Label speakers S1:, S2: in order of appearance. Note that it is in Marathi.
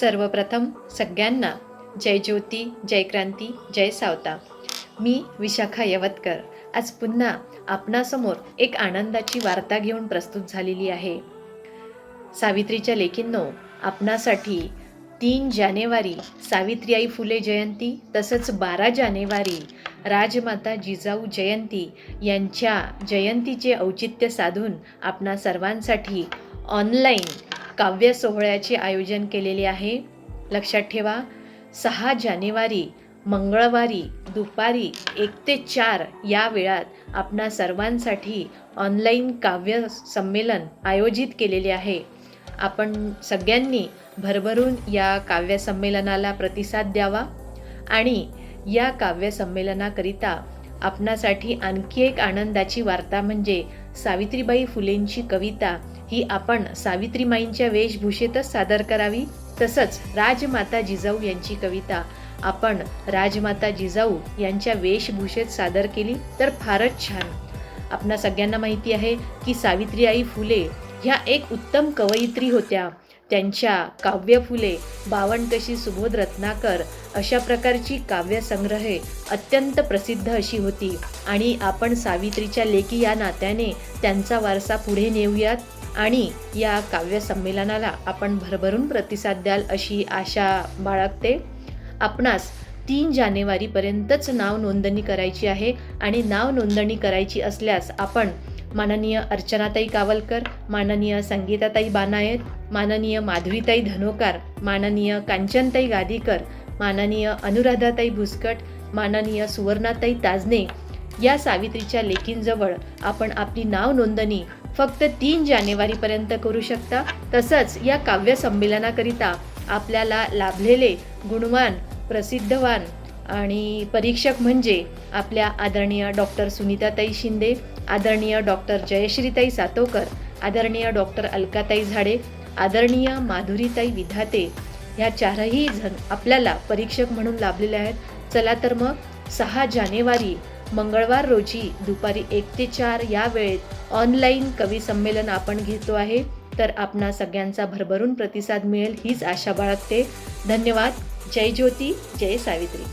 S1: सर्वप्रथम सगळ्यांना जय ज्योती जय क्रांती जय सावता. मी विशाखा यवतकर. आज पुन्हा आपणासमोर एक आनंदाची वार्ता घेऊन प्रस्तुत झालेली आहे. सावित्रीच्या लेखींनो आपणासाठी तीन जानेवारी सावित्रीआई फुले जयंती तसंच बारा जानेवारी राजमाता जिजाऊ जयंती यांच्या जयंतीचे औचित्य साधून आपणा सर्वांसाठी ऑनलाईन काव्य सोहळ्याचे आयोजन केलेले आहे. लक्षात ठेवा सहा जानेवारी मंगळवारी दुपारी एक ते चार या वेळात आपणा सर्वांसाठी ऑनलाईन काव्य संमेलन आयोजित केलेले आहे. आपण सगळ्यांनी भरभरून या काव्य संमेलनाला प्रतिसाद द्यावा आणि या काव्य संमेलनाकरिता आपणासाठी आणखी एक आनंदाची वार्ता म्हणजे सावित्रीबाई फुलेंची कविता ही आपण सावित्रीमाईंच्या वेशभूषेतच सादर करावी. तसंच राजमाता जिजाऊ यांची कविता. आपण राजमाता जिजाऊ यांच्या वेशभूषेत सादर केली तर फारच छान. आपणा सगळ्यांना माहिती आहे की सावित्रीआई फुले ह्या एक उत्तम कवयित्री होत्या. त्यांच्या काव्य फुले बावनकशी सुबोध रत्नाकर अशा प्रकारची काव्यसंग्रहे अत्यंत प्रसिद्ध अशी होती. आणि आपण सावित्रीच्या लेखी या नात्याने त्यांचा वारसा पुढे नेऊयात. आणि या काव्य संमेलनाला आपण भरभरून प्रतिसाद द्याल अशी आशा बाळगते. आपणास तीन जानेवारीपर्यंतच नाव नोंदणी करायची आहे आणि नाव नोंदणी करायची असल्यास आपण माननीय अर्चनाताई कावलकर माननीय संगीताताई बानायत माननीय माधुरीताई धनोकार माननीय कांचनताई गादीकर माननीय अनुराधाताई भुसकट माननीय सुवर्णाताई ताजने या सावित्रीच्या लेकींजवळ आपण आपली नाव नोंदणी फक्त तीन जानेवारीपर्यंत करू शकता. तसंच या काव्य संमेलनाकरिता आपल्याला लाभलेले गुणवान प्रसिद्धवान आणि परीक्षक म्हणजे आपल्या आदरणीय डॉक्टर सुनीताताई शिंदे आदरणीय डॉक्टर जयश्रीताई सातोकर आदरणीय डॉक्टर अलकाताई झाडे आदरणीय माधुरीताई विधाते. ह्या चारही जण आपल्याला परीक्षक म्हणून लाभलेले आहेत. चला तर मग सहा जानेवारी मंगळवार रोजी दुपारी एक ते चार या वेळेत ऑनलाईन कवी संमेलन आपण घेतो आहे. तर आपणा सगळ्यांचा भरभरून प्रतिसाद मिळेल हीच आशा बाळगते. धन्यवाद. जय ज्योती. जय सावित्री.